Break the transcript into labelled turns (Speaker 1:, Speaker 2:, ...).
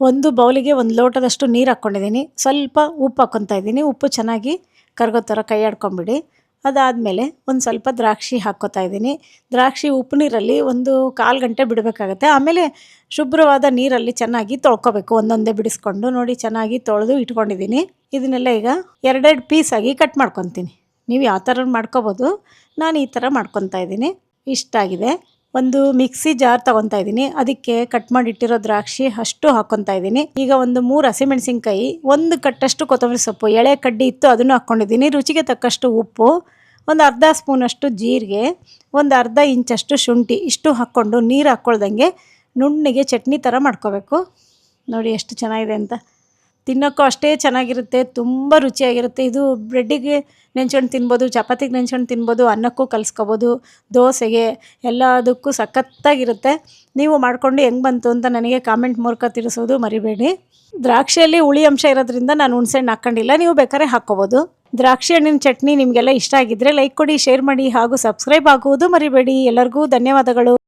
Speaker 1: ಒಂದು ಬೌಲಿಗೆ ಒಂದು ಲೋಟದಷ್ಟು ನೀರು ಹಾಕ್ಕೊಂಡಿದ್ದೀನಿ. ಸ್ವಲ್ಪ ಉಪ್ಪು ಹಾಕ್ಕೊತಾ ಇದ್ದೀನಿ. ಉಪ್ಪು ಚೆನ್ನಾಗಿ ಕರಗೋ ಥರ ಕೈ ಆಡ್ಕೊಂಬಿಡಿ. ಅದಾದಮೇಲೆ ಒಂದು ಸ್ವಲ್ಪ ದ್ರಾಕ್ಷಿ ಹಾಕ್ಕೋತಾ ಇದ್ದೀನಿ. ದ್ರಾಕ್ಷಿ ಉಪ್ಪು ನೀರಲ್ಲಿ ಒಂದು ಕಾಲು ಗಂಟೆ ಬಿಡಬೇಕಾಗತ್ತೆ. ಆಮೇಲೆ ಶುಭ್ರವಾದ ನೀರಲ್ಲಿ ಚೆನ್ನಾಗಿ ತೊಳ್ಕೊಬೇಕು. ಒಂದೊಂದೇ ಬಿಡಿಸ್ಕೊಂಡು ನೋಡಿ ಚೆನ್ನಾಗಿ ತೊಳೆದು ಇಟ್ಕೊಂಡಿದ್ದೀನಿ. ಇದನ್ನೆಲ್ಲ ಈಗ ಎರಡೆರಡು ಪೀಸಾಗಿ ಕಟ್ ಮಾಡ್ಕೊತೀನಿ. ನೀವು ಯಾವ ಥರ ಮಾಡ್ಕೊಬೋದು. ನಾನು ಈ ಥರ ಮಾಡ್ಕೊತಾ ಇದ್ದೀನಿ. ಇಷ್ಟಾಗಿದೆ. ಒಂದು ಮಿಕ್ಸಿ ಜಾರ್ ತಗೊತಾ ಇದ್ದೀನಿ. ಅದಕ್ಕೆ ಕಟ್ ಮಾಡಿಟ್ಟಿರೋ ದ್ರಾಕ್ಷಿ ಅಷ್ಟು ಹಾಕೊಂತ ಇದ್ದೀನಿ. ಈಗ ಒಂದು ಮೂರು ಹಸಿಮೆಣಸಿನ್ಕಾಯಿ ಒಂದು ಕಟ್ಟಷ್ಟು ಕೊತ್ತಂಬರಿ ಸೊಪ್ಪು, ಎಳೆ ಕಡ್ಡಿ ಇತ್ತು ಅದನ್ನು ಹಾಕ್ಕೊಂಡಿದ್ದೀನಿ. ರುಚಿಗೆ ತಕ್ಕಷ್ಟು ಉಪ್ಪು, ಒಂದು ಅರ್ಧ ಸ್ಪೂನಷ್ಟು ಜೀರಿಗೆ, ಒಂದು ಅರ್ಧ ಇಂಚಷ್ಟು ಶುಂಠಿ, ಇಷ್ಟು ಹಾಕ್ಕೊಂಡು ನೀರು ಹಾಕ್ಕೊಳ್ದಂಗೆ ನುಣ್ಣಗೆ ಚಟ್ನಿ ಥರ ಮಾಡ್ಕೋಬೇಕು. ನೋಡಿ ಎಷ್ಟು ಚೆನ್ನಾಗಿದೆ ಅಂತ. ತಿನ್ನೋಕ್ಕೂ ಅಷ್ಟೇ ಚೆನ್ನಾಗಿರುತ್ತೆ, ತುಂಬ ರುಚಿಯಾಗಿರುತ್ತೆ. ಇದು ಬ್ರೆಡ್ಡಿಗೆ ನೆಂಚ್ಕೊಂಡು ತಿನ್ಬೋದು, ಚಪಾತಿಗೆ ನೆಂಚ್ಕೊಂಡು ತಿನ್ಬೋದು, ಅನ್ನಕ್ಕೂ ಕಲಿಸ್ಕೋಬೋದು, ದೋಸೆಗೆ ಎಲ್ಲದಕ್ಕೂ ಸಖತ್ತಾಗಿರುತ್ತೆ. ನೀವು ಮಾಡಿಕೊಂಡು ಹೆಂಗೆ ಬಂತು ಅಂತ ನನಗೆ ಕಾಮೆಂಟ್ ಮೂಲಕ ತಿಳಿಸೋದು ಮರಿಬೇಡಿ. ದ್ರಾಕ್ಷಿಯಲ್ಲಿ ಹುಳಿ ಅಂಶ ಇರೋದ್ರಿಂದ ನಾನು ಹುಣ್ಸೆಹಣ್ಣು ಹಾಕ್ಕೊಂಡಿಲ್ಲ ನೀವು ಬೇಕಾದ್ರೆ ಹಾಕ್ಕೋಬೋದು. ದ್ರಾಕ್ಷಿ ಹಣ್ಣಿನ ಚಟ್ನಿ ನಿಮಗೆಲ್ಲ ಇಷ್ಟ ಆಗಿದ್ದರೆ ಲೈಕ್ ಕೊಡಿ, ಶೇರ್ ಮಾಡಿ ಹಾಗೂ ಸಬ್ಸ್ಕ್ರೈಬ್ ಆಗುವುದು ಮರಿಬೇಡಿ. ಎಲ್ಲರಿಗೂ ಧನ್ಯವಾದಗಳು.